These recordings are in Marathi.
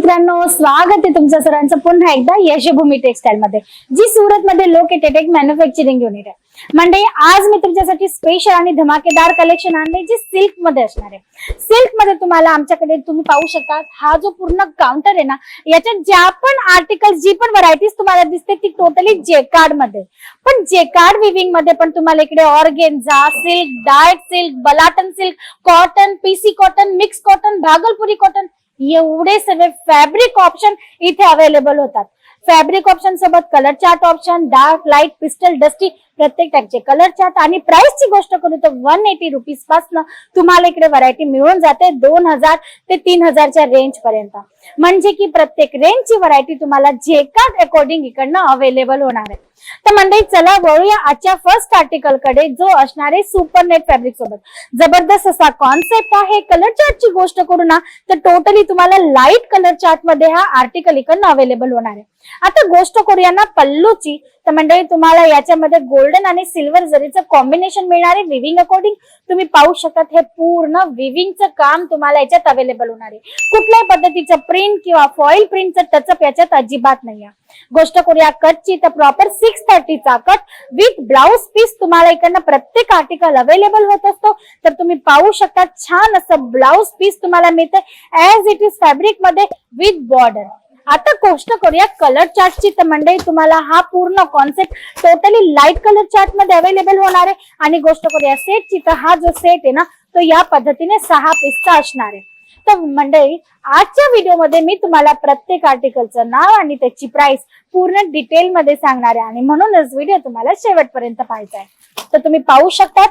मित्रांनो स्वागत आहे तुमचं सरांचं पुन्हा एकदा यशभूमी टेक्सटाईल मध्ये. जी सुरत मध्ये लोकेटेड एक मॅन्युफॅक्चरिंग युनिट आहे. म्हणजे आज मी तुमच्यासाठी स्पेशल आणि धमाकेदार कलेक्शन आणले जे सिल्कमध्ये असणार आहे. सिल्कमध्ये तुम्हाला आमच्याकडे तुम्ही पाहू शकता हा जो पूर्ण काउंटर आहे ना याच्यात ज्या पण आर्टिकल जी पण व्हरायटीज तुम्हाला दिसते ती टोटली जेकार्डमध्ये. पण जेकार्ड विविंगमध्ये पण तुम्हाला इकडे organza silk diet silk बलाटन silk cotton PC cotton mix cotton Bhagalpuri cotton एवढे सगळे फॅब्रिक ऑप्शन इथे अवेलेबल होतात. फॅब्रिक ऑप्शन सोबत colour chart option dark light pastel dusty प्रत्येक टाईपचे कलर चार्ट आणि प्राइसची गोष्ट करू तर वन एटी रुपीज पासन तुम्हाला इकडे व्हरायटी मिळून जाते दोन हजार ते तीन हजारच्या रेंज पर्यंत. म्हणजे की प्रत्येक रेंजची व्हरायटी तुम्हाला जे का अकॉर्डिंग इकडनं अवेलेबल होणार आहे. तर मंडळी चला वळूया आजच्या फर्स्ट आर्टिकलकडे जो असणार आहे सुपर नेट फॅब्रिक सोबत. जबरदस्त असा कॉन्सेप्ट आहे कलर चार्टची गोष्ट करू ना तर टोटली तुम्हाला लाइट कलर चार्टमध्ये हा आर्टिकल इकडनं अवेलेबल होणार आहे. आता गोष्ट करूया ना पल्लूची. तर मंडळी तुम्हाला याच्यामध्ये गोल्ड गोल्डन आणि सिल्वर जरीचं कॉम्बिनेशन मिळणार आहे विविंग अकॉर्डिंग तुम्ही पाहू शकतात हे पूर्ण विविंगचं काम तुम्हाला याच्यात अवेलेबल होणार आहे. कुठल्याही पद्धतीचं प्रिंट किंवा फॉईल प्रिंटचं टचअप याच्यात अजिबात नाही आहे. गोष्ट करूया कटची. तर प्रॉपर सिक्स थर्टीचा कट विथ ब्लाउज पीस तुम्हाला इकडनं प्रत्येक आर्टिकल अवेलेबल होत असतो. तर तुम्ही पाहू शकता छान असं ब्लाउज पीस तुम्हाला मिळतं ऍज इट इज फॅब्रिकमध्ये विथ बॉर्डर आता गोष्ट करूया. कलर चार्टची तर मंडळी तुम्हाला हा पूर्ण कॉन्सेप्ट टोटली लाइट कलर चार्टमध्ये अवेलेबल होणार आहे. आणि गोष्ट करूया सेटची तर हा जो सेट आहे ना तो या पद्धतीने सहा पीसचा असणार आहे. तर मंडळी आजच्या व्हिडिओमध्ये मी तुम्हाला प्रत्येक आर्टिकलचं नाव आणि त्याची प्राइस पूर्ण डिटेल मध्ये सांगणार आहे. आणि म्हणूनच व्हिडिओ तुम्हाला शेवटपर्यंत पाहायचा आहे. तर तुम्ही पाहू शकता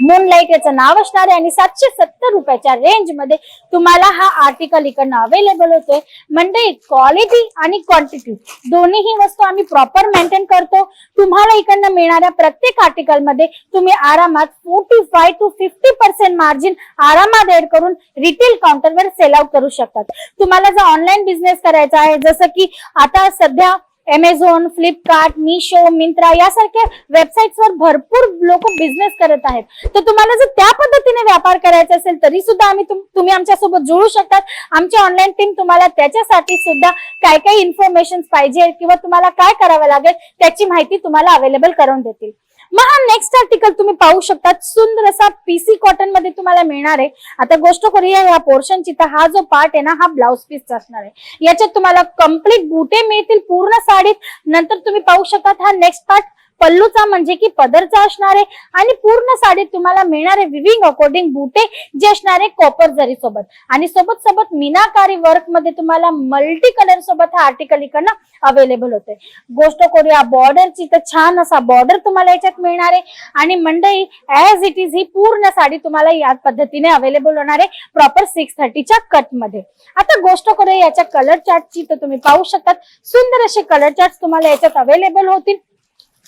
मूनलाईट याचं नाव असणार आहे आणि सातशे सत्तर रुपयाच्या रेंजमध्ये तुम्हाला हा आर्टिकल इकडनं अवेलेबल होतोय. म्हणजे क्वालिटी आणि क्वांटिटी दोन्हीही वस्तू आम्ही प्रॉपर मेंटेन करतो. तुम्हाला इकडनं मिळणाऱ्या प्रत्येक आर्टिकलमध्ये तुम्ही आरामात forty five to fifty percent margin आरामात एड करून रिटेल काउंटरवर सेल आउट करू शकतात. तुम्हाला जर ऑनलाईन बिझनेस करायचा आहे जसं की आता सध्या अमेझॉन फ्लिपकार्ट मिशो मिंत्रा यासारख्या वेबसाईट्सवर भरपूर लोक बिझनेस करत आहेत. तर तुम्हाला जर त्या पद्धतीने व्यापार करायचा असेल तरी सुद्धा आम्ही तुम- तुम्ही आमच्यासोबत जुळू शकतात. आमची ऑनलाईन टीम तुम्हाला त्याच्यासाठी सुद्धा काय काय इन्फॉर्मेशन पाहिजे किंवा तुम्हाला काय करावं लागेल त्याची माहिती तुम्हाला अवेलेबल करून देतील. मग हा नेक्स्ट आर्टिकल तुम्ही पाहू शकता सुंदर असा पीसी कॉटनमध्ये तुम्हाला मिळणार आहे. आता गोष्ट करूया या पोर्शनची तर हा जो पार्ट आहे ना हा ब्लाउज पीस असणार आहे. याच्यात तुम्हाला कंप्लीट बुटे मिळतील पूर्ण साडीत. नंतर तुम्ही पाहू शकता हा नेक्स्ट पार्ट पल्लूचा म्हणजे की पदरचा असणार आहे आणि पूर्ण साडीत तुम्हाला मिळणारे विविंग अकॉर्डिंग बुटे जे असणारे कॉपर जरी सोबत. आणि सोबत सोबत मीनाकारी वर्कमध्ये तुम्हाला मल्टी कलर सोबत हा आर्टिकल इकडनं अवेलेबल होते गोष्ट करूया बॉर्डरची तर छान असा बॉर्डर तुम्हाला याच्यात मिळणार आहे. आणि मंडई ऍज इट इज ही पूर्ण साडी तुम्हाला या पद्धतीने अवेलेबल होणार आहे. प्रॉपर सिक्स थर्टीच्या कटमध्ये. आता गोष्ट करूया याच्या कलर चार्टची तर तुम्ही पाहू शकतात. सुंदर असे कलर चार्ट तुम्हाला याच्यात अवेलेबल होतील.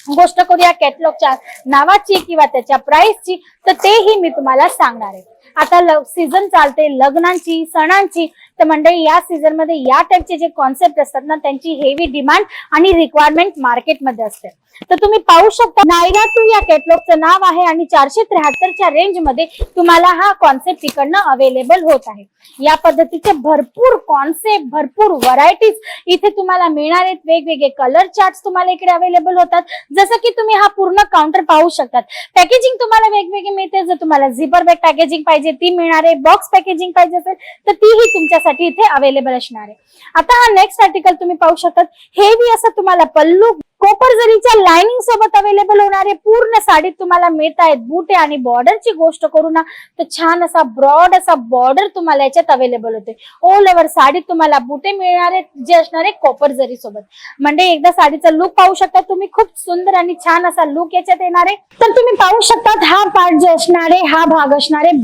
गोष्ट करूया कॅटलॉगच्या नावाची किंवा त्याच्या प्राइसची तर तेही मी तुम्हाला सांगणार आहे. आता सीझन चालते लग्नांची सणांची. तर मंडळी या सीझनमध्ये या टाईपचे जे कॉन्सेप्ट असतात ना त्यांची हेवी डिमांड आणि रिक्वायरमेंट मार्केटमध्ये असते. तर तुम्ही पाहू शकता नायरा टू या कॅटलॉगचं नाव आहे आणि चारशे त्र्याहत्तरच्या रेंजमध्ये तुम्हाला हा कॉन्सेप्ट इकडनं अवेलेबल होत आहे. या पद्धतीचे भरपूर कॉन्सेप्ट भरपूर व्हरायटीज इथे तुम्हाला मिळणार आहेत. वेगवेगळे कलर चार्ट तुम्हाला इकडे अवेलेबल होतात. जसं की तुम्ही हा पूर्ण काउंटर पाहू शकतात. पॅकेजिंग तुम्हाला वेगवेगळी मिळते. जर तुम्हाला झिपर बॅग पॅकेजिंग पाहिजे ती मिळणार आहे. बॉक्स पॅकेजिंग पाहिजे असेल तर तीही तुमच्यासाठी इथे अवेलेबल असणार आहे. आता हा नेक्स्ट आर्टिकल तुम्ही पाहू शकतात. हेवी असं तुम्हाला पल्लू कोपर जरीच्या लाइनिंग सोबत अवेलेबल होणारे पूर्ण साडीत तुम्हाला मिळत आहेत बुटे आणि बॉर्डरची गोष्ट करू ना तर छान असा ब्रॉड असा बॉर्डर तुम्हाला याच्यात अवेलेबल होते. ऑल ओव्हर साडीत तुम्हाला बुटे मिळणार आहेत जे असणार आहे कॉपर जरी सोबत. म्हणजे एकदा साडीचा लुक पाहू शकता तुम्ही खूप सुंदर आणि छान असा लुक याच्यात येणार आहे. तर तुम्ही पाहू शकतात हा पार्ट जे असणार आहे हा भाग असणार आहे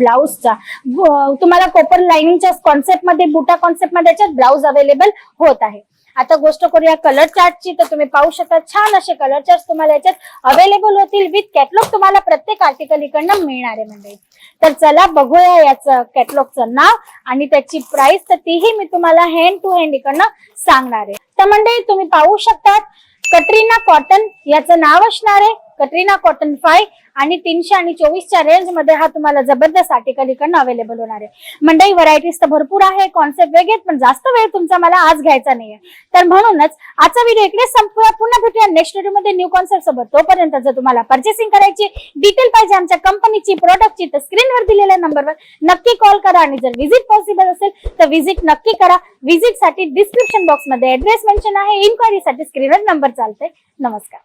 तुम्हाला कॉपर लाइनिंगच्या कॉन्सेप्टमध्ये बुटा कॉन्सेप्टमध्ये याच्यात ब्लाऊज अवेलेबल होत आहे. आता गोष्ट करूया कलर चार्टची तर तुम्ही पाहू शकता छान असे कलर चार्ट तुम्हाला याच्यात अवेलेबल होतील. विथ कॅटलॉग तुम्हाला प्रत्येक आर्टिकल इकडनं मिळणार आहे म्हणजे तर चला बघूया याचं कॅटलॉगचं नाव आणि त्याची प्राइस तर तीही मी तुम्हाला हँड टू हँड इकडनं सांगणार आहे. तर म्हणजे तुम्ही पाहू शकतात कटरीना कॉटन याचं नाव असणार आहे. कटरीना कॉटन फाय आणि तीनशे आणि चोवीसच्या रेंजमध्ये हा तुम्हाला जबरदस्त आर्टिकल इकडनं अवेलेबल होणार आहे. मंडई व्हरायटीज तर भरपूर आहे कॉन्सेप्ट वेगळे पण जास्त वेळ तुमचा मला आज घ्यायचा नाहीये. तर म्हणूनच आजचा व्हिडिओ इकडे संपूया पुन्हा भेटूया नेक्स्ट व्हिडिओमध्ये न्यू कॉन्सेप्ट सोबत. तोपर्यंत जर तुम्हाला पर्चेसिंग करायची डिटेल पाहिजे आमच्या कंपनीची प्रोडक्टची तर स्क्रीनवर दिलेल्या नंबरवर नक्की कॉल करा आणि जर व्हिजिट पॉसिबल असेल तर व्हिजिट नक्की करा. व्हिजिटसाठी डिस्क्रिप्शन बॉक्समध्ये ऍड्रेस मेन्शन आहे. इन्क्वायरीसाठी स्क्रीनवर नंबर चालते नमस्कार.